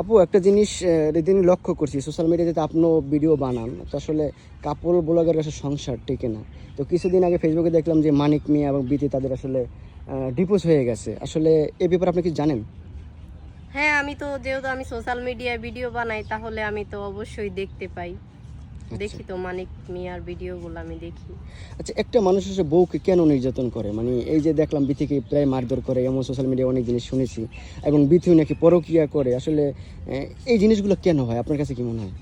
আপু, একটা জিনিস দিন লক্ষ্য করছি সোশ্যাল মিডিয়াতে আপনিও ভিডিও বানান। তো আসলে কাপল ব্লগের কাছে সংসার টেকে না? তো কিছুদিন আগে ফেসবুকে দেখলাম যে মানিক মিয়া এবং বিতি তাদের আসলে ডিপোজ হয়ে গেছে। আসলে এ ব্যাপারে আপনি কি জানেন? হ্যাঁ আমি তো, যেহেতু আমি সোশ্যাল মিডিয়ায় ভিডিও বানাই, তাহলে আমি তো অবশ্যই দেখতে পাই। দেখি তো মানিক মিয়ার ভিডিওগুলো আমি দেখি। আচ্ছা একটা মানুষ এসে বউকে কেন নির্যাতন করে? মানে এই যে দেখলাম বিথিকে প্রায় মারধর করে এমন সোশ্যাল মিডিয়ায় অনেক জিনিস শুনেছি। এবং বিথিও নাকি পরকিয়া করে। আসলে এই জিনিসগুলো কেন হয়? আপনার কাছে কি মনে হয়?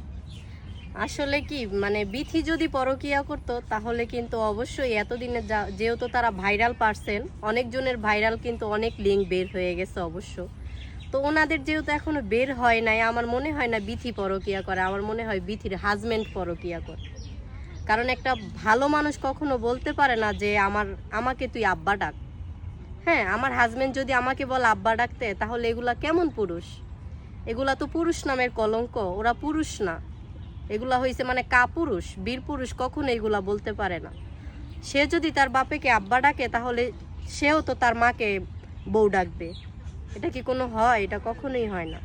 আসলে কি মানে বিথি যদি পরকিয়া করতো তাহলে কিন্তু অবশ্যই এতদিনে যা- যেহেতু তারা ভাইরাল পারসেন অনেকজনের ভাইরাল কিন্তু অনেক লিঙ্ক বের হয়ে গেছে অবশ্য। তো ওনাদের যেহেতু এখনও বের হয় নাই, আমার মনে হয় না বিথি পরকিয়া করে, আমার মনে হয় বিথির হাজবেন্ড পরকিয়া করে। কারণ একটা ভালো মানুষ কখনো বলতে পারে না যে, আমার, আমাকে তুই আব্বা ডাক। হ্যাঁ আমার হাজবেন্ড যদি আমাকে বল, আব্বা ডাকতে, তাহলে এগুলা কেমন পুরুষ? এগুলা তো পুরুষ নামের কলঙ্ক, ওরা পুরুষ না। এগুলা হয়েছে মানে কাপুরুষ বীর পুরুষ কখনো এগুলা বলতে পারে না। সে যদি তার বাপেকে আব্বা ডাকে, তাহলে সেও তো তার মাকে বউ ডাকবে। এটা কি কোনো হয়? এটা কখনোই হয় না।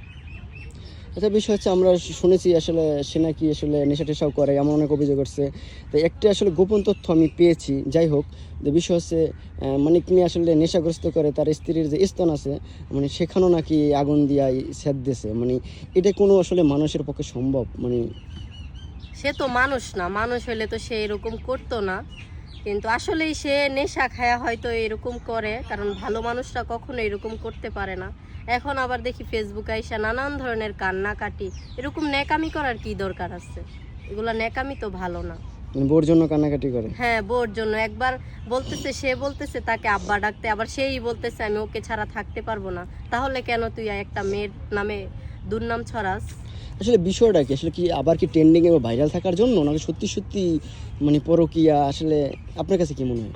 আচ্ছা বিষয় হচ্ছে আমরা শুনেছি আসলে সে নাকি আসলে নেশা টেশাও করে এমন অনেক অভিযোগ করছে। তো একটি আসলে গোপন তথ্য আমি পেয়েছি যাই হোক। যে বিষয় হচ্ছে আহ, মানে তিনি আসলে নেশাগ্রস্ত করে তার স্ত্রীর যে স্তন আছে মানে সেখানেও নাকি আগুন দিয়া সেদ দিয়েছে। মানে এটা কোনো আসলে মানুষের পক্ষে সম্ভব? মানে সে তো মানুষ না মানুষ হলে তো সে এরকম করতো না। কিন্তু আসলেই সে নেশা খায়া হয়তো এরকম করে কারণ ভালো মানুষরা কখনো এরকম করতে পারে না। এখন আবার দেখি ফেসবুকে আইসা নানান ধরনের কান্নাকাটি এরকম ন্যাকামি করার কি দরকার আছে? এগুলা ন্যাকামি তো ভালো না। মানে বোর জন্য কান্নাকাটি করে? হ্যাঁ বোর জন্য। একবার বলতেছে সে বলতেছে তাকে আব্বা ডাকতে আবার সেই বলতেছে আমি ওকে ছাড়া থাকতে পারব না। তাহলে কেন তুই একটা মেয়ের নামে দুর্নাম ছড়াস। আসলে বিষয়টা কি? আসলে কি আবার কি ট্রেন্ডিং বা ভাইরাল থাকার জন্য নাকি সত্যি সত্যি মানে পরকিয়া? আসলে আপনার কাছে কি মনে হয়?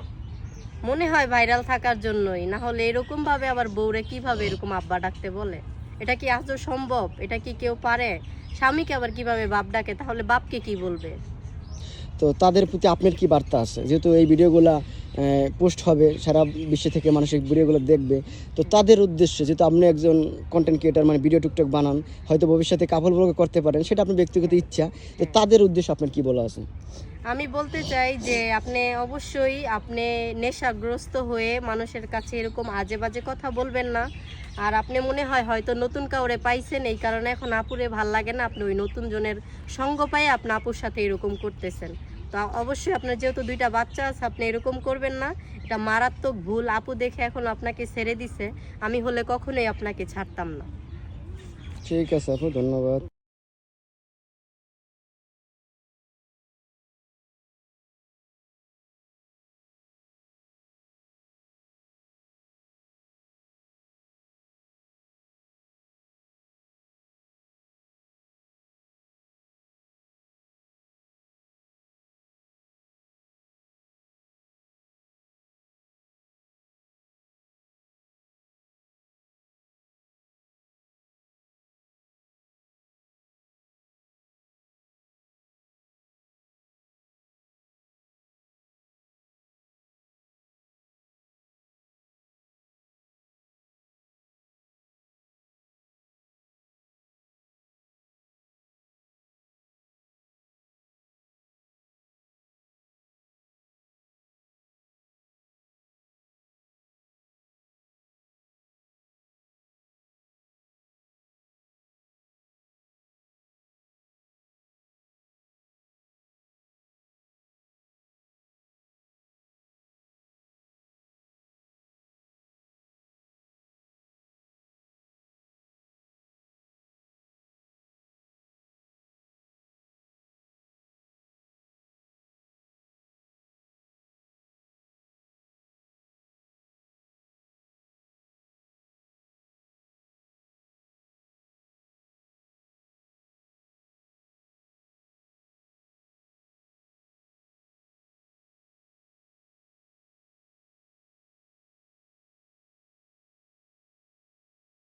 মনে হয় ভাইরাল থাকার জন্যই। না হলে এরকম ভাবে আবার বউরে কীভাবে এরকম আব্বা ডাকতে বলে? এটা কি আজও সম্ভব? এটা কি কেউ পারে? স্বামীকে আবার কীভাবে বাপ ডাকে? তাহলে বাপকে কি বলবে? তো তাদের প্রতি আপনার কি বার্তা আছে? যেহেতু এই ভিডিওগুলা পোস্ট হবে, সারা বিশ্ব থেকে মানুষ এই ভিডিওগুলো দেখবে। তো তাদের উদ্দেশ্যে যেহেতু আপনি একজন কন্টেন্ট ক্রিয়েটার মানে ভিডিও টুকটাক বানান, হয়তো ভবিষ্যতে কাপড় ব্লগ করতে পারেন, সেটা আপনার ব্যক্তিগত ইচ্ছা। তো তাদের উদ্দেশ্যে আপনার কি বলা আছে? আমি বলতে চাই যে আপনি অবশ্যই আপনি নেশাগ্রস্ত হয়ে মানুষের কাছে এরকম আজে বাজে কথা বলবেন না। আর আপনি মনে হয় হয়তো নতুন কাউরে পাইছেন, এই কারণে এখন আপুরে ভালো লাগে না আপনি ওই নতুন জনের সঙ্গ পাই আপনি আপুর সাথে এরকম করতেছেন। তো অবশ্যই আপনার যেহেতু দুইটা বাচ্চা আছে, আপনি এরকম করবেন না। এটা মারাত্মক ভুল। আপু দেখে এখন আপনাকে ছেড়ে দিছে। আমি হলে কখনোই আপনাকে ছাড়তাম না। ঠিক আছে আপু, ধন্যবাদ।